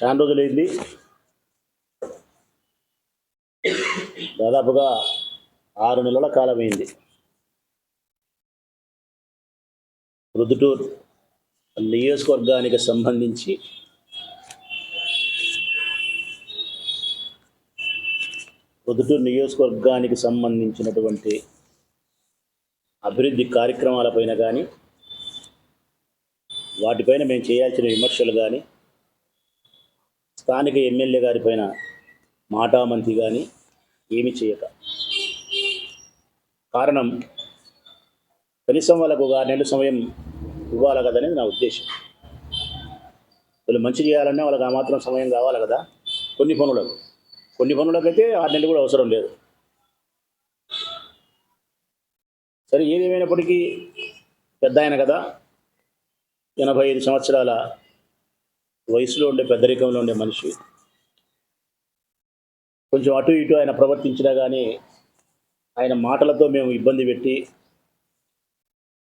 చాలా రోజులైంది. దాదాపుగా ఆరు నెలల కాలమైంది. రుదుటూరు నియోజకవర్గానికి సంబంధించి రుదుటూర్ నియోజకవర్గానికి సంబంధించినటువంటి అభివృద్ధి కార్యక్రమాలపైన కానీ వాటిపైన మేము చేయాల్సిన విమర్శలు కానీ స్థానిక ఎమ్మెల్యే గారి పైన మాటామంతి కానీ ఏమి చేయక. కారణం కనీసం వాళ్ళకు ఒక ఆరు సమయం ఇవ్వాలి కదా అనేది నా ఉద్దేశం. వీళ్ళు మంచి చేయాలన్నా వాళ్ళకి ఆ మాత్రం సమయం కావాలి కదా. కొన్ని పనులకు కొన్ని పనులకైతే ఆరు నెలలు కూడా అవసరం లేదు. సరే ఏదేమైనప్పటికీ పెద్ద ఆయన కదా. ఎనభై ఐదు సంవత్సరాల వయసులో ఉండే పెద్దరికంలో ఉండే మనిషి. కొంచెం అటు ఇటు ఆయన ప్రవర్తించినా కానీ ఆయన మాటలతో మేము ఇబ్బంది పెట్టి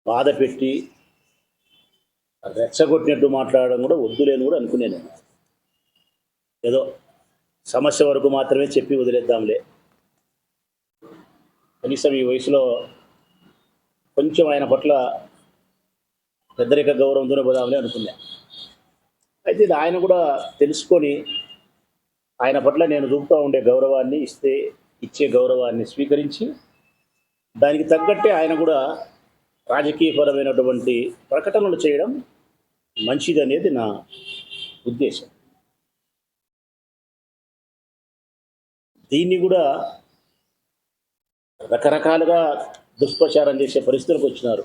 బాధ పెట్టి రెచ్చగొట్టినట్టు మాట్లాడడం కూడా వద్దులేని కూడా అనుకునే నేను. ఏదో సమస్య వరకు మాత్రమే చెప్పి వదిలేద్దాంలే. కనీసం ఈ వయసులో కొంచెం ఆయన పట్ల పెద్దరిక గౌరవంతోనే పోదాంలే అనుకున్నాను అయితే ఇది ఆయన కూడా తెలుసుకొని ఆయన పట్ల నేను చూపుతూ ఉండే గౌరవాన్ని ఇస్తే ఇచ్చే గౌరవాన్ని స్వీకరించి దానికి తగ్గట్టే ఆయన కూడా రాజకీయపరమైనటువంటి ప్రకటనలు చేయడం మంచిది అనేది నా ఉద్దేశం. దీన్ని కూడా రకరకాలుగా దుష్ప్రచారం చేసే పరిస్థితులకు వచ్చినారు.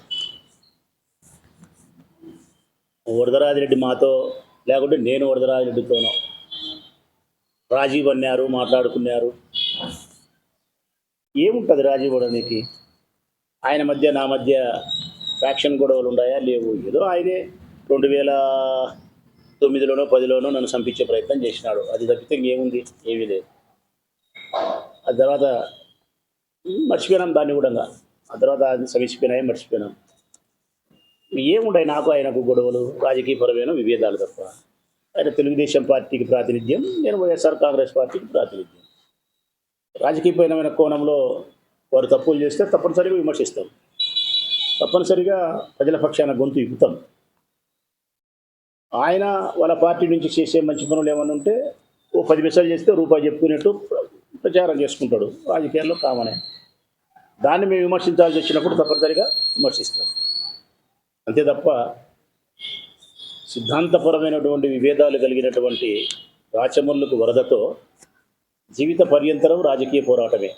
వరదరాజిరెడ్డి మాతో లేకుంటే నేను వరదరాజిరెడ్డితోనో. రాజీవ్ అన్నారు మాట్లాడుకున్నారు. ఏముంటుంది రాజీవ్ అనేది ఆయన మధ్య నా మధ్య ఫ్యాక్షన్ గొడవలు ఉన్నాయా లేవు. ఏదో ఆయనే రెండు వేల తొమ్మిదిలోనో పదిలోనో నన్ను చంపించే ప్రయత్నం చేసినాడు. అది తప్పితే ఇంకేముంది? ఏమీ లేదు. ఆ తర్వాత మర్చిపోయినాం దాన్ని కూడా. ఆ తర్వాత సమీచిపోయినాయి మర్చిపోయినాం. ఏముంటాయి నాకు ఆయనకు గొడవలు? రాజకీయపరమైన విభేదాలు తప్ప. ఆయన తెలుగుదేశం పార్టీకి ప్రాతినిధ్యం నేను వైఎస్ఆర్ కాంగ్రెస్ పార్టీకి ప్రాతినిధ్యం. రాజకీయపరమైన కోణంలో వారు తప్పులు చేస్తే తప్పనిసరిగా విమర్శిస్తాం. తప్పనిసరిగా ప్రజల పక్షాన గొంతు ఇప్పుతాం. ఆయన వాళ్ళ పార్టీ నుంచి చేసే మంచి పనులు ఏమన్నా ఉంటే ఓ పది పైసలు చేస్తే రూపాయి చెప్పుకునేట్టు ప్రచారం చేసుకుంటాడు. రాజకీయాల్లో కామనే. దాన్ని మేము విమర్శించాల్సి వచ్చినప్పుడు తప్పనిసరిగా విమర్శిస్తాం. అంతే తప్ప సిద్ధాంతపరమైనటువంటి విభేదాలు కలిగినటువంటి రాచమల్లుకు వరదతో జీవిత పర్యంతరం రాజకీయ పోరాటమే.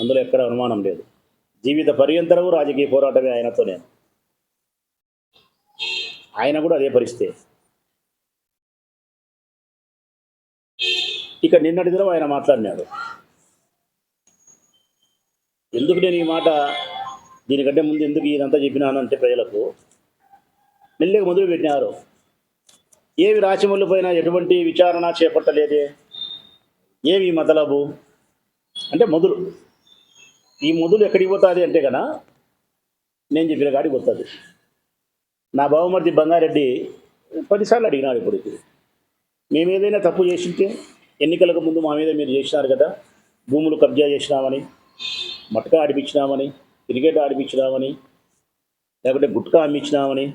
అందులో ఎక్కడ అనుమానం లేదు. జీవిత పర్యంతరం రాజకీయ పోరాటమే ఆయనతో నేను ఆయన కూడా అదే పరిస్థితి. ఇక నిన్నటి దినం ఆయన మాట్లాడినాడు. ఎందుకు నేను ఈ మాట దీనికంటే ముందు ఎందుకు ఇదంతా చెప్పినానంటే ప్రజలకు? మెల్లిగా మొదలు పెట్టినారు. ఏవి రాచమల్లు పైన ఎటువంటి విచారణ చేపట్టలేదే? ఏమి మతలబు? అంటే మొదలు. ఈ మొదలు ఎక్కడికి పోతుంది అంటే కదా నేను చెప్పిన కాడికి పోతుంది. నా బావమర్ది బంగారెడ్డి పదిసార్లు అడిగినాడు ఇప్పటికి మేము ఏదైనా తప్పు చేసింటే ఎన్నికలకు ముందు మా మీద మీరు చేసినారు కదా భూములు కబ్జా చేసినామని మటకా ఆడిపించినామని క్రికెట్ ఆడిపించినామని లేకుంటే గుట్కా అమ్మించినామని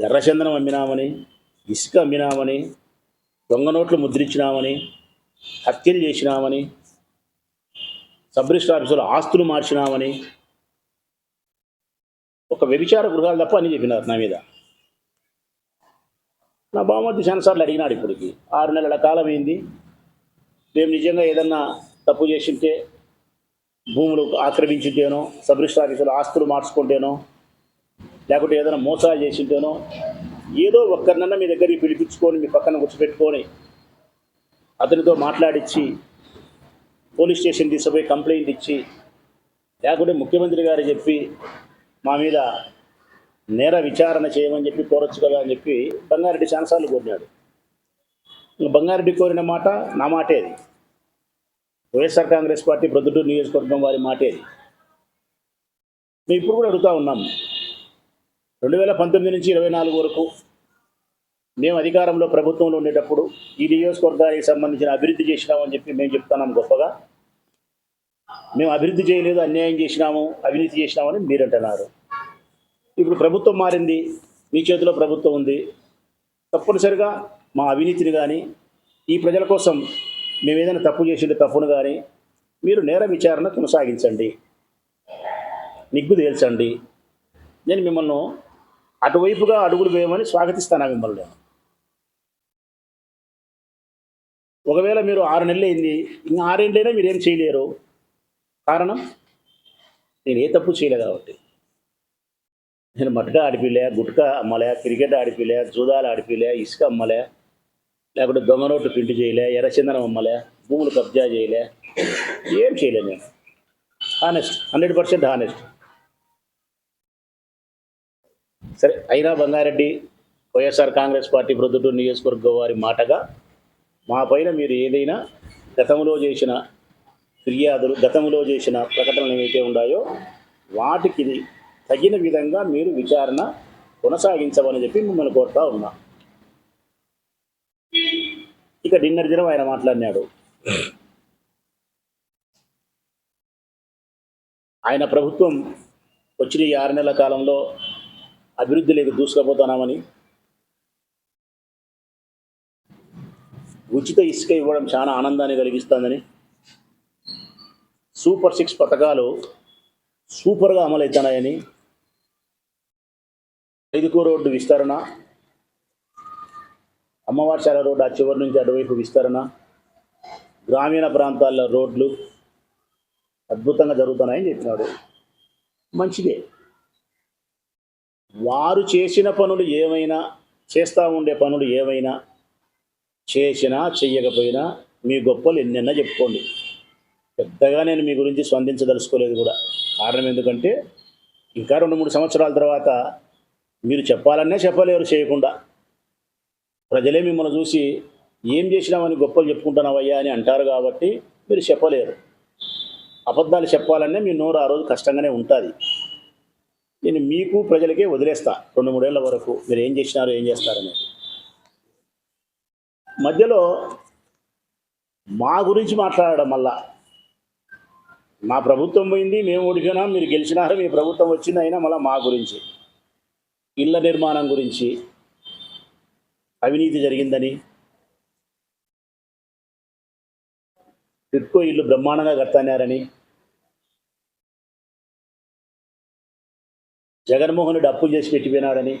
ఎర్రచందనం అమ్మినామని ఇసుక అమ్మినామని దొంగ నోట్లు ముద్రించినామని హత్యలు చేసినామని సబ్ ఆఫీసులో ఆస్తులు మార్చినామని ఒక వ్యభిచార గృహాలు తప్ప అని చెప్పినారు నా మీద. నా బామర్ది చాలాసార్లు అడిగినాడు ఇప్పటికి. ఆరు నెలల కాలం అయింది. మేము నిజంగా ఏదన్నా తప్పు చేసింటే భూములు ఆక్రమించుంటేనో సబ్ రిజిస్టర్ ఆఫీసులో ఆస్తులు మార్చుకుంటేనో లేకుంటే ఏదైనా మోసాలు చేసింటేనో ఏదో ఒక్కరినన్నా మీ దగ్గరికి పిలిపించుకొని మీ పక్కన కూర్చోబెట్టుకొని అతనితో మాట్లాడించి పోలీస్ స్టేషన్ తీసుకుపోయి కంప్లైంట్ ఇచ్చి లేకుంటే ముఖ్యమంత్రి గారు చెప్పి మా మీద నేర విచారణ చేయమని చెప్పి కోరొచ్చు కదా అని చెప్పి బంగారెడ్డి చాలాసార్లు కోరినాడు. బంగారెడ్డి కోరిన మాట నా మాటే అది. వైఎస్ఆర్ కాంగ్రెస్ పార్టీ ప్రొద్దుటూరు నియోజకవర్గం వారి మాటే. మేము ఇప్పుడు కూడా అడుగుతా ఉన్నాం. రెండు వేల పంతొమ్మిది నుంచి ఇరవై నాలుగు వరకు మేము అధికారంలో ప్రభుత్వంలో ఉండేటప్పుడు ఈ నియోజకవర్గానికి సంబంధించిన అభివృద్ధి చేసినామని చెప్పి మేము చెప్తున్నాం గొప్పగా. మేము అభివృద్ధి చేయలేదు అన్యాయం చేసినాము అవినీతి చేసినామని మీరు అంటున్నారు ఇప్పుడు ప్రభుత్వం మారింది మీ చేతిలో ప్రభుత్వం ఉంది. తప్పనిసరిగా మా అవినీతిని కానీ ఈ ప్రజల కోసం మేము ఏదైనా తప్పు చేసింటే తప్పును కానీ మీరు నేర విచారణ కొనసాగించండి. నిగ్గు తేల్చండి. నేను మిమ్మల్ని అటువైపుగా అడుగులు వేయమని స్వాగతిస్తాను మిమ్మల్ని. నేను ఒకవేళ మీరు ఆరు నెలలు అయింది ఇంకా ఆరేళ్ళైనా మీరు ఏం చేయలేరు. కారణం? నేను ఏ తప్పు చేయలే కాబట్టి. నేను మట్టుగా ఆడిపిలే గుట్కా అమ్మలే క్రికెట్ ఆడిపిలే జూదాలు ఆడిపిలే ఇసుక అమ్మలే లేకుంటే దొంగ నోట్లు ప్రింట్ చేయలే ఎర్రచందనం అమ్మలే భూములు కబ్జా చేయలే ఏం చేయలే నేను. హానెస్ట్ హండ్రెడ్ పర్సెంట్ హానెస్ట్ సరే అయినా బంగారెడ్డి వైఎస్ఆర్ కాంగ్రెస్ పార్టీ ప్రొద్దుటూరు నియోజకవర్గ వారి మాటగా మా పైన మీరు ఏదైనా గతంలో చేసిన ఫిర్యాదులు గతంలో చేసిన ప్రకటనలు ఏవైతే ఉన్నాయో వాటికి తగిన విధంగా మీరు విచారణ కొనసాగించమని చెప్పి మిమ్మల్ని కోరుతా ఉన్నా. ఇక డిన్నర్ జరం ఆయన మాట్లాడినాడు. ఆయన ప్రభుత్వం వచ్చిన ఈ ఆరు నెలల కాలంలో అభివృద్ధిలోకి దూసుకుపోతున్నామని ఉచిత ఇసుక ఇవ్వడం చాలా ఆనందాన్ని కలిగిస్తుందని సూపర్ సిక్స్ పథకాలు సూపర్గా అమలవుతున్నాయని ఐదుకో రోడ్డు విస్తరణ అమ్మవారిశాల రోడ్డు ఆ చివరి నుంచి అటువైపు విస్తరణ. గ్రామీణ ప్రాంతాల్లో రోడ్లు అద్భుతంగా జరుగుతున్నాయని చెప్పినాడు. మంచిదే. వారు చేసిన పనులు ఏమైనా చేస్తూ ఉండే పనులు ఏమైనా చేసినా చెయ్యకపోయినా మీ గొప్పలు ఎన్నెన్నా చెప్పుకోండి. పెద్దగా నేను మీ గురించి స్పందించదలుచుకోలేదు కూడా. కారణం ఎందుకంటే ఇంకా రెండు మూడు సంవత్సరాల తర్వాత మీరు చెప్పాలనే చెప్పలేరు చేయకుండా. ప్రజలే మిమ్మల్ని చూసి ఏం చేసినామని గొప్పలు చెప్పుకుంటున్నావయ్యా అని అంటారు కాబట్టి మీరు చెప్పలేరు. అబద్ధాలు చెప్పాలనే మీ నోరు ఆ రోజు కష్టంగానే ఉంటుంది. నేను మీకు ప్రజలకే వదిలేస్తా. రెండు మూడేళ్ళ వరకు మీరు ఏం చేసినారు ఏం చేస్తారనేది మధ్యలో మా గురించి మాట్లాడడం మళ్ళా మా ప్రభుత్వం పోయింది మేము ఓడిపోయినాం మీరు గెలిచినారు మీ ప్రభుత్వం వచ్చింది అయినా మళ్ళీ మా గురించి. ఇళ్ళ నిర్మాణం గురించి అవినీతి జరిగిందని. టిట్కో ఇల్లు బ్రహ్మాండంగా కట్టన్నారని జగన్మోహన్ రెడ్డి అప్పులు చేసి పెట్టిపోయినాడని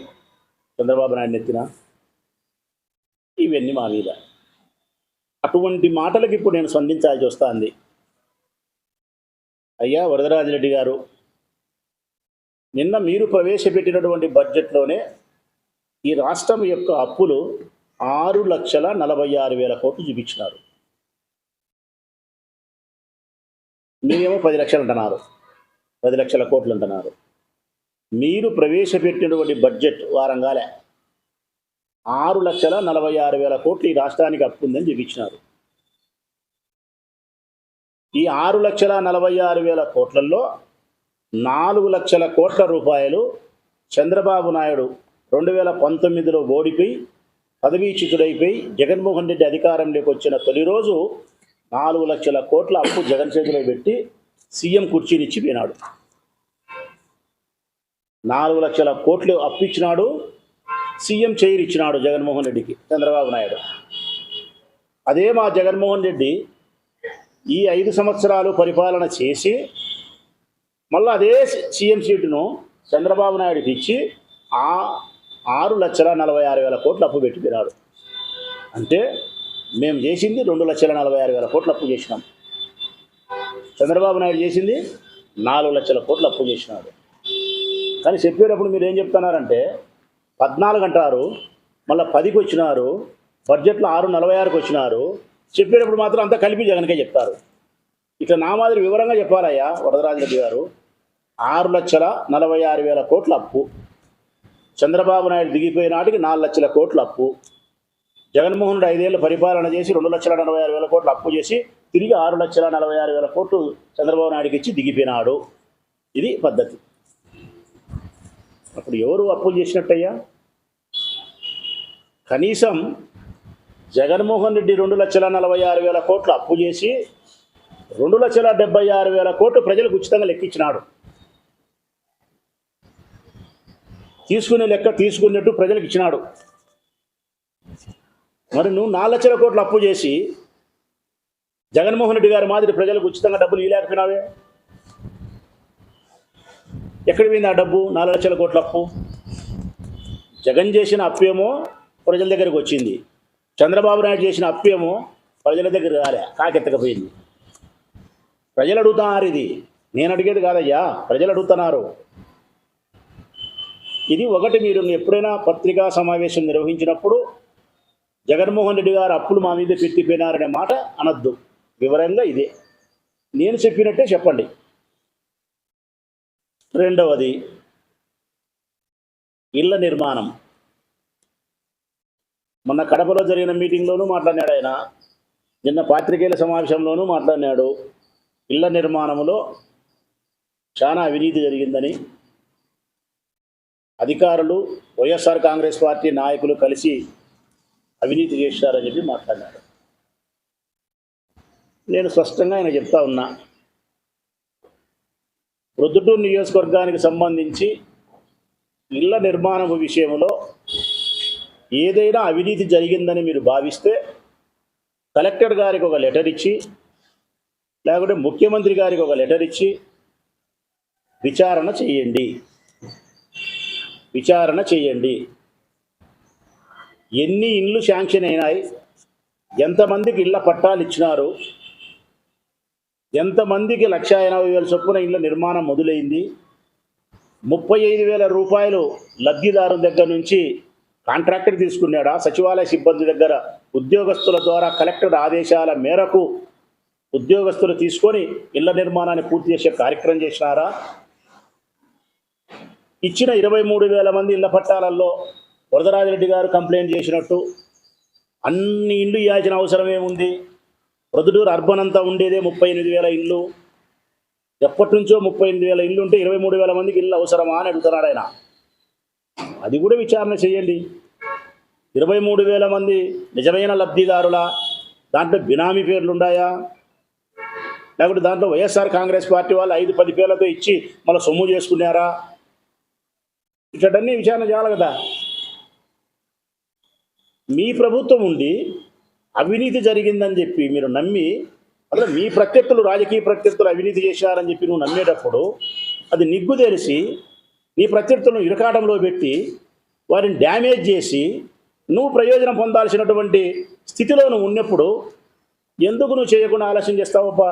చంద్రబాబు నాయుడు ఎత్తిన ఇవన్నీ మా మీద. అటువంటి మాటలకు ఇప్పుడు నేను స్పందించాల్సి వస్తుంది. అయ్యా వరదరాజిరెడ్డి గారు నిన్న మీరు ప్రవేశపెట్టినటువంటి బడ్జెట్లోనే ఈ రాష్ట్రం యొక్క అప్పులు ఆరు లక్షల నలభై ఆరు వేల కోట్లు చూపించినారు. మీరేమో పది లక్షలు అంటున్నారు. పది లక్షల కోట్లు అంటున్నారు. మీరు ప్రవేశపెట్టినటువంటి బడ్జెట్ వారంగాలే. ఆరు లక్షల నలభై ఆరు వేల కోట్లు ఈ రాష్ట్రానికి అప్పు ఉందని చూపించినారు. ఈ ఆరు లక్షల నలభై ఆరు వేల కోట్లలో నాలుగు లక్షల కోట్ల రూపాయలు చంద్రబాబు నాయుడు రెండు వేల పంతొమ్మిదిలో ఓడిపోయి పదవీచ్యుతుడైపోయి జగన్మోహన్ రెడ్డి అధికారంలోకి వచ్చిన తొలి రోజు నాలుగు లక్షల కోట్ల అప్పు జగన్ చేతిలో పెట్టి సీఎం కుర్చీనిచ్చి పోయినాడు నాలుగు లక్షల కోట్లు అప్పు ఇచ్చినాడు సీఎం చైర్ ఇచ్చినాడు జగన్మోహన్ రెడ్డికి చంద్రబాబు నాయుడు. అదే మా జగన్మోహన్ రెడ్డి ఈ ఐదు సంవత్సరాలు పరిపాలన చేసి మళ్ళీ అదే సీఎం సీటును చంద్రబాబు నాయుడుకి ఇచ్చి ఆ ఆరు లక్షల నలభై ఆరు వేల కోట్లు అప్పు పెట్టుకున్నాడు అంటే మేము చేసింది రెండు లక్షల నలభై ఆరు వేల కోట్లు అప్పు చేసినాం. చంద్రబాబు నాయుడు చేసింది నాలుగు లక్షల కోట్లు అప్పు చేసినాడు. కానీ చెప్పేటప్పుడు మీరు ఏం చెప్తున్నారంటే పద్నాలుగు అంటారు మళ్ళీ పదికి వచ్చినారు బడ్జెట్లో ఆరు నలభై ఆరుకి వచ్చినారు చెప్పేటప్పుడు మాత్రం అంతా కలిపి జగన్కే చెప్తారు. ఇట్లా నా మాదిరి వివరంగా చెప్పాలయ్యా వరదరాజరెడ్డి గారు ఆరు లక్షల నలభై ఆరు వేల కోట్ల అప్పు. చంద్రబాబు నాయుడు దిగిపోయిన నాటికి నాలుగు లక్షల కోట్ల అప్పు. జగన్మోహన్ రెడ్డి ఐదేళ్ళు పరిపాలన చేసి రెండు లక్షల నలభై ఆరు వేల కోట్లు అప్పు చేసి తిరిగి ఆరు లక్షల నలభై ఆరు వేల కోట్లు చంద్రబాబు నాయుడుకి ఇచ్చి దిగిపోయినాడు. ఇది పద్ధతి. అప్పుడు ఎవరు అప్పులు చేసినట్టయ్యా? కనీసం జగన్మోహన్ రెడ్డి రెండు లక్షల నలభై ఆరు వేల కోట్లు అప్పు చేసి రెండు లక్షల డెబ్బై ఆరు వేల కోట్లు ప్రజలకు ఉచితంగా లెక్కించినాడు. తీసుకునే లెక్క తీసుకున్నట్టు ప్రజలకు ఇచ్చినాడు. మరి నువ్వు నాలుగు లక్షల కోట్లు అప్పు చేసి జగన్మోహన్ రెడ్డి గారి మాదిరి ప్రజలకు ఉచితంగా డబ్బులు ఇవ్వలేకపోయినావే ఎక్కడ పోయింది ఆ డబ్బు? నాలుగు లక్షల కోట్ల అప్పు? జగన్ చేసిన అప్పేమో ప్రజల దగ్గరకు వచ్చింది. చంద్రబాబు నాయుడు చేసిన అప్పేమో ప్రజల దగ్గర రాలే కాకెత్తకపోయింది. ప్రజలు అడుగుతున్నారు ఇది. నేను అడిగేది కాదయ్యా ప్రజలు అడుగుతున్నారు. ఇది ఒకటి మీరు ఎప్పుడైనా పత్రికా సమావేశం నిర్వహించినప్పుడు జగన్మోహన్ రెడ్డి గారు అప్పులు మా మీద పెట్టిపోయినారనే మాట అనద్దు. వివరంగా ఇదే. నేను చెప్పినట్టే చెప్పండి. రెండవది ఇళ్ళ నిర్మాణం. మొన్న కడపలో జరిగిన మీటింగ్లోనూ మాట్లాడినాడు ఆయన. నిన్న పాత్రికేయుల సమావేశంలోనూ మాట్లాడినాడు. ఇళ్ళ నిర్మాణంలో చాలా అవినీతి జరిగిందని. అధికారులు వైఎస్ఆర్ కాంగ్రెస్ పార్టీ నాయకులు కలిసి అవినీతి చేశారని చెప్పి మాట్లాడారు. నేను స్పష్టంగా ఆయన చెప్తా ఉన్నా ప్రొద్దుటూరు నియోజకవర్గానికి సంబంధించి ఇళ్ళ నిర్మాణం విషయంలో ఏదైనా అవినీతి జరిగిందని మీరు భావిస్తే కలెక్టర్ గారికి ఒక లెటర్ ఇచ్చి లేకుంటే ముఖ్యమంత్రి గారికి ఒక లెటర్ ఇచ్చి విచారణ చేయండి. విచారణ చేయండి. ఎన్ని ఇండ్లు శాంక్షన్ అయినాయి? ఎంతమందికి ఇళ్ళ పట్టాలు ఇచ్చినారు? ఎంతమందికి లక్ష ఎనభై వేల చొప్పున ఇళ్ళ నిర్మాణం మొదలైంది? ముప్పై ఐదు వేల రూపాయలు లబ్ధిదారు దగ్గర నుంచి కాంట్రాక్టర్ తీసుకున్నాడా? సచివాలయ సిబ్బంది దగ్గర ఉద్యోగస్తుల ద్వారా కలెక్టర్ ఆదేశాల మేరకు ఉద్యోగస్తులు తీసుకొని ఇళ్ళ నిర్మాణాన్ని పూర్తి చేసే కార్యక్రమం చేసినారా? ఇచ్చిన ఇరవై మూడు వేల మంది ఇళ్ళ పట్టాలలో వరదరాజిరెడ్డి గారు కంప్లైంట్ చేసినట్టు అన్ని ఇండ్లు ఇవ్వాల్సిన అవసరం ఏముంది ప్రొద్దుటూరు అర్బన్ అంతా ఉండేదే ముప్పై ఎనిమిది వేల ఇల్లు ఎప్పటి నుంచో ముప్పై ఎనిమిది వేల ఇల్లు ఉంటే ఇరవై మూడు వేల మందికి ఇల్లు అవసరమా అని అడుగుతున్నాడు ఆయన. అది కూడా విచారణ చేయండి. ఇరవై మూడు వేల మంది నిజమైన లబ్ధిదారుల? దాంట్లో బినామీ పేర్లు ఉన్నాయా? లేకుంటే దాంట్లో వైఎస్ఆర్ కాంగ్రెస్ పార్టీ వాళ్ళు ఐదు పది పేర్లతో ఇచ్చి మళ్ళీ సొమ్ము చేసుకున్నారా? ఇట్లన్నీ విచారణ చేయాలి కదా. మీ ప్రభుత్వం ఉండి అవినీతి జరిగిందని చెప్పి మీరు నమ్మి అసలు మీ ప్రత్యర్థులు రాజకీయ ప్రత్యర్థులు అవినీతి చేశారని చెప్పి నువ్వు నమ్మేటప్పుడు అది నిగ్గు తెలిసి నీ ప్రత్యర్థులను ఇరకాటంలో పెట్టి వారిని డ్యామేజ్ చేసి నువ్వు ప్రయోజనం పొందాల్సినటువంటి స్థితిలో నువ్వు ఉన్నప్పుడు ఎందుకు నువ్వు చేయకుండా ఆలస్యం చేస్తావబ్బా?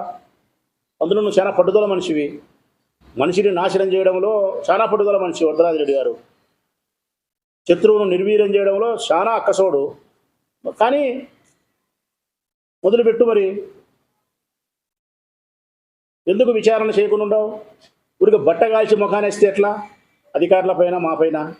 అందులో నువ్వు చాలా పట్టుదల మనిషివి. మనిషిని నాశనం చేయడంలో చాలా పట్టుదల మనిషి వరదరాజరెడ్డి గారు. శత్రువును నిర్వీర్యం చేయడంలో చాలా అక్కసోడు. కానీ మొదలుపెట్టు మరి. ఎందుకు విచారణ చేయకుండా ఉండవు? ఊరికి బట్ట కాల్చి ముఖానేస్తే ఎట్లా? అధికారుల పైన మా పైన.